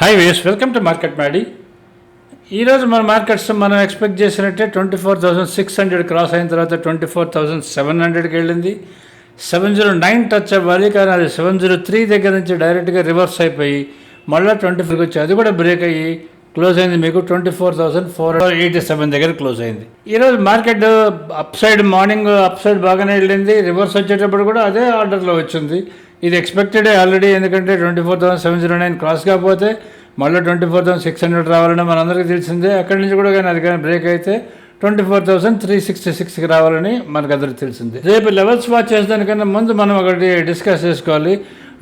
Hi వేస్ welcome to market Maddy ఈరోజు మన మార్కెట్స్ మనం ఎక్స్పెక్ట్ చేసినట్టే twenty four thousand six hundred cross అయిన తర్వాత ట్వంటీ ఫోర్ థౌసండ్ సెవెన్ హండ్రెడ్కి వెళ్ళింది. సెవెన్ జీరో నైన్ టచ్ అవ్వాలి కానీ అది సెవెన్ జీరో త్రీ దగ్గర నుంచి డైరెక్ట్గా రివర్స్ అయిపోయి మళ్ళీ ట్వంటీ ఫోర్కి వచ్చి అది కూడా బ్రేక్ అయ్యి క్లోజ్ అయింది. మీకు twenty four thousand four eighty seven దగ్గర క్లోజ్ అయింది. ఈరోజు market upside morning upside బాగానే వెళ్ళింది. రివర్స్ వచ్చేటప్పుడు కూడా అదే ఆర్డర్లో వచ్చింది. ఇది ఎక్స్పెక్టెడే ఆల్రెడీ ఎందుకంటే twenty four thousand seven zero nine cross కాకపోతే మళ్ళీ twenty four thousand six hundred రావాలని మనందరికీ తెలిసిందే. అక్కడి నుంచి కూడా కానీ అది కానీ బ్రేక్ అయితే twenty four thousand three sixty సిక్స్కి రావాలని మనకు అందరికి తెలిసిందే. రేపు లెవెల్స్ వాచ్ చేసేదానికన్నా ముందు మనం ఒకటి డిస్కస్ చేసుకోవాలి.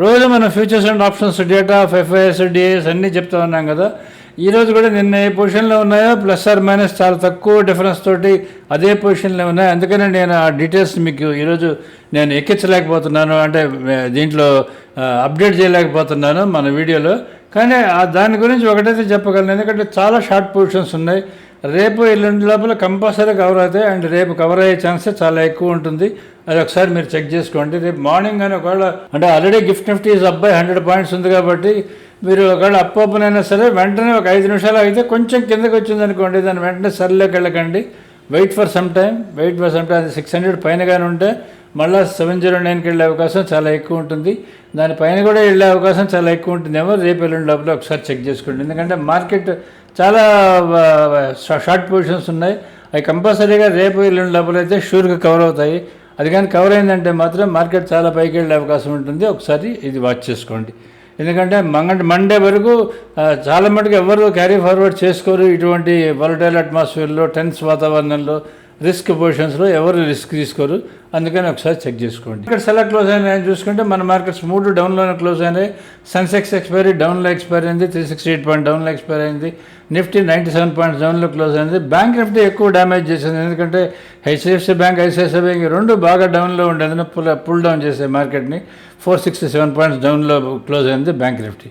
రోజు మనం futures and options data of FIIs DIIs అన్నీ చెప్తా ఉన్నాం కదా. ఈరోజు కూడా నిన్న ఏ పొజిషన్లో ఉన్నాయో ప్లస్ ఆర్ మైనస్ చాలా తక్కువ డిఫరెన్స్ తోటి అదే పొజిషన్లో ఉన్నాయి. అందుకనే నేను ఆ డీటెయిల్స్ మీకు ఈరోజు నేను ఎక్కించలేకపోతున్నాను. అంటే దీంట్లో అప్డేట్ చేయలేకపోతున్నాను మన వీడియోలో. కానీ ఆ దాని గురించి ఒకటైతే చెప్పగలను. ఎందుకంటే చాలా షార్ట్ పొజిషన్స్ ఉన్నాయి. రేపు ఎల్లుండి లోపల కంపల్సరీ కవర్ అవుతాయి అండ్ రేపు కవర్ అయ్యే ఛాన్సెస్ చాలా ఎక్కువ ఉంటుంది. అది ఒకసారి మీరు చెక్ చేసుకోండి. రేపు మార్నింగ్ కానీ ఒకవేళ అంటే ఆల్రెడీ గిఫ్ట్ నిఫ్టీస్ అబ్బాయి హండ్రెడ్ పాయింట్స్ ఉంది కాబట్టి మీరు ఒకవేళ అప్పనైనా సరే వెంటనే ఒక ఐదు నిమిషాలు అయితే కొంచెం కిందకి వచ్చింది అనుకోండి దాన్ని వెంటనే సర్లోకి వెళ్ళకండి. Wait for some time wait for some time six hundred పైన కానీ ఉంటే మళ్ళీ సెవెన్ జీరో నైన్కి వెళ్ళే అవకాశం చాలా ఎక్కువ ఉంటుంది. దానిపైన కూడా వెళ్ళే అవకాశం చాలా ఎక్కువ ఉంటుందేమో రేపు ఎల్లుండి లోపల ఒకసారి చెక్ చేసుకోండి. ఎందుకంటే మార్కెట్ చాలా షార్ట్ పొజిషన్స్ ఉన్నాయి. అవి కంపల్సరీగా రేపు ఎల్లుండి లోపల అయితే షూర్గా కవర్ అవుతాయి. అది కానీ కవర్ అయిందంటే మాత్రం మార్కెట్ చాలా పైకి వెళ్ళే అవకాశం ఉంటుంది. ఒకసారి ఇది వాచ్ చేసుకోండి. ఎందుకంటే మంగ మండే వరకు చాలా మటుకు ఎవరు క్యారీ ఫార్వర్డ్ చేసుకోరు ఇటువంటి వాలటైల్ అట్మాస్ఫియర్లో టెన్స్ వాతావరణంలో. రిస్క్ పొజిషన్స్లో ఎవరు రిస్క్ తీసుకోరు. అందుకని ఒకసారి చెక్ చేసుకోండి. ఇక్కడ ఎలా క్లోజ్ అయినాయని చూసుకుంటే మన మార్కెట్స్ మూడు డౌన్లోనే క్లోజ్ అయినాయి. సెన్సెక్స్ ఎక్స్పైరీ డౌన్లో ఎక్స్పైర్ అయింది. త్రీ సిక్స్టీ ఎయిట్ పాయింట్ డౌన్లో ఎక్స్పైర్ అయింది. నిఫ్టీ నైంటీ సెవెన్ పాయింట్స్ డౌన్లో క్లోజ్ అయింది. బ్యాంక్ నిఫ్టీ ఎక్కువ డ్యామేజ్ చేసింది. ఎందుకంటే హెచ్డిఎఫ్సి బ్యాంక్ ఐసిఐసిఐ బ్యాంక్ రెండు బాగా డౌన్లో ఉండేది పుల్ పుల్ డౌన్ చేసే మార్కెట్ని. ఫోర్ సిక్స్టీ సెవెన్ పాయింట్స్ డౌన్లో క్లోజ్ అయింది bank Nifty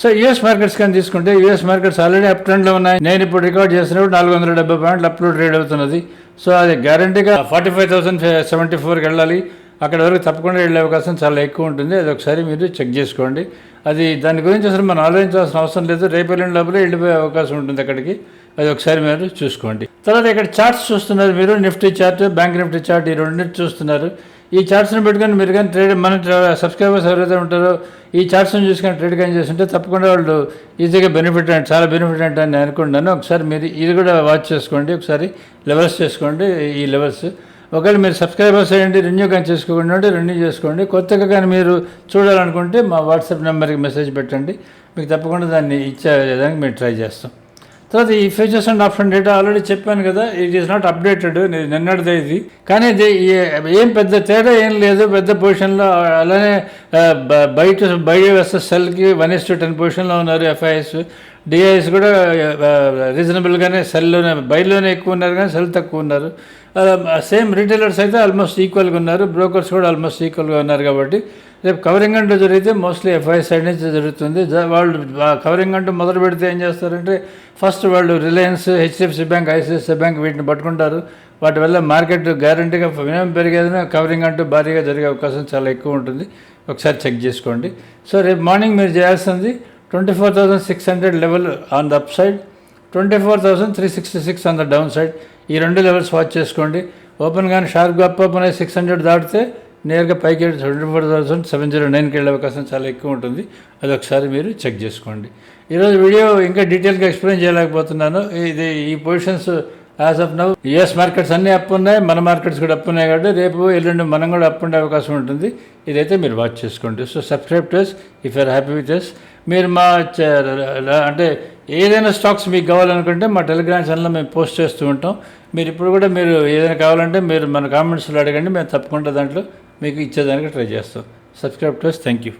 so US markets కానీ తీసుకుంటే యూఎస్ మార్కెట్స్ ఆల్రెడీ అప్ ట్రెండ్లో ఉన్నాయి. నేను ఇప్పుడు రికార్డ్ చేసినప్పుడు నాలుగు వందల డెబ్బై పాయింట్లు అప్లో ట్రేడ్ అవుతున్నది. సో అది గ్యారంటీగా ఫార్టీ ఫైవ్ థౌసండ్ సెవెంటీ ఫోర్కి వెళ్ళాలి. అక్కడ వరకు తప్పకుండా వెళ్ళే అవకాశం చాలా ఎక్కువ ఉంటుంది. అది ఒకసారి మీరు చెక్ చేసుకోండి. అది దాని గురించి అసలు మనం ఆలోచించాల్సిన అవసరం లేదు. రేపు వెళ్ళిన లోపల వెళ్ళిపోయే అవకాశం ఉంటుంది అక్కడికి. అది ఒకసారి మీరు చూసుకోండి. తర్వాత ఇక్కడ చార్ట్స్ చూస్తున్నారు మీరు. Nifty chart bank Nifty chart ఈ రెండింటి చూస్తున్నారు. ఈ చార్ట్స్ని పెట్టుకొని మీరు కానీ ట్రేడ్ మన సబ్స్క్రైబర్స్ ఎవరైతే ఉంటారో ఈ చార్ట్స్ని చూసుకొని ట్రేడ్ కానీ చేస్తుంటే తప్పకుండా వాళ్ళు ఈజీగా బెనిఫిట్ అంటే చాలా బెనిఫిట్ అంటే నేను అనుకుంటున్నాను. ఒకసారి మీరు ఇది కూడా వాచ్ చేసుకోండి ఒకసారి లెవెల్స్ చేసుకోండి ఈ లెవెల్స్ ఒకవేళ మీరు సబ్స్క్రైబర్స్ అయ్యండి రెన్యూ కానీ చేసుకోకుండా ఉంటే రెన్యూ చేసుకోండి. కొత్తగా కానీ మీరు చూడాలనుకుంటే మా వాట్సాప్ నెంబర్కి మెసేజ్ పెట్టండి. మీకు తప్పకుండా దాన్ని ఇచ్చే ఇచ్చేదానికి మేము ట్రై చేస్తాం. తర్వాత ఈ features and option data already చెప్పాను కదా ఇట్ ఈస్ నాట్ అప్డేటెడ్ నిన్నటిదే ఇది. కానీ ఇది ఏం పెద్ద తేడా ఏం లేదు పెద్ద పొజిషన్లో అలానే బయట బయట వర్సెస్ సెల్కి వన్ ఇస్ టు టెన్ పొజిషన్లో ఉన్నారు ఎఫ్ఐఎస్ డిఐఎస్ కూడా రీజనబుల్గానే సెల్లోనే బయల్లోనే ఎక్కువ ఉన్నారు కానీ సెల్ తక్కువ ఉన్నారు. సేమ్ రీటైలర్స్ అయితే ఆల్మోస్ట్ ఈక్వల్గా ఉన్నారు బ్రోకర్స్ కూడా ఆల్మోస్ట్ ఈక్వల్గా ఉన్నారు కాబట్టి రేపు కవరింగ్ అంటూ జరిగితే మోస్ట్లీ ఎఫ్ఐ సైడ్ నుంచి జరుగుతుంది. వాళ్ళు కవరింగ్ అంటూ మొదలు పెడితే ఏం చేస్తారంటే ఫస్ట్ వాళ్ళు Reliance HDFC bank ICICI bank వీటిని పట్టుకుంటారు. వాటి వల్ల మార్కెట్ గ్యారంటీగా వినియోగం పెరిగేదని కవరింగ్ అంటూ భారీగా జరిగే అవకాశం చాలా ఎక్కువ ఉంటుంది. ఒకసారి చెక్ చేసుకోండి. సో రేపు మార్నింగ్ మీరు చేయాల్సింది twenty four thousand six hundred level on the upside twenty four thousand three sixty six on the downside. ఈ రెండు లెవెల్స్ వాచ్ చేసుకోండి. ఓపెన్ కానీ షార్ప్గా అప్ ఓపెన్ అయ్యి సిక్స్ హండ్రెడ్ దాటితే నేరుగా పైకి twenty four thousand seven zero నైన్కి వెళ్ళే అవకాశం చాలా ఎక్కువ ఉంటుంది. అది ఒకసారి మీరు చెక్ చేసుకోండి. ఈరోజు వీడియో ఇంకా డీటెయిల్గా ఎక్స్ప్లెయిన్ చేయలేకపోతున్నాను. ఇది ఈ positions as of now US markets అన్నీ అప్ ఉన్నాయి. మన మార్కెట్స్ కూడా అప్ ఉన్నాయి కాబట్టి రేపు ఎల్లుండి మనం కూడా అప్ ఉండే అవకాశం ఉంటుంది. ఇదైతే మీరు వాచ్ చేసుకోండి. So subscribe టెస్ if are happy with us మీరు మా చ- అంటే ఏదైనా స్టాక్స్ మీకు కావాలనుకుంటే మా టెలిగ్రామ్ ఛానల్లో మేము పోస్ట్ చేస్తూ ఉంటాం. మీరు ఇప్పుడు కూడా మీరు ఏదైనా కావాలంటే మీరు మన కామెంట్స్లో అడగండి. మేము తప్పకుండా దాంట్లో మీకు ఇచ్చేదానికి ట్రై చేస్తాం. Subscribe to thank you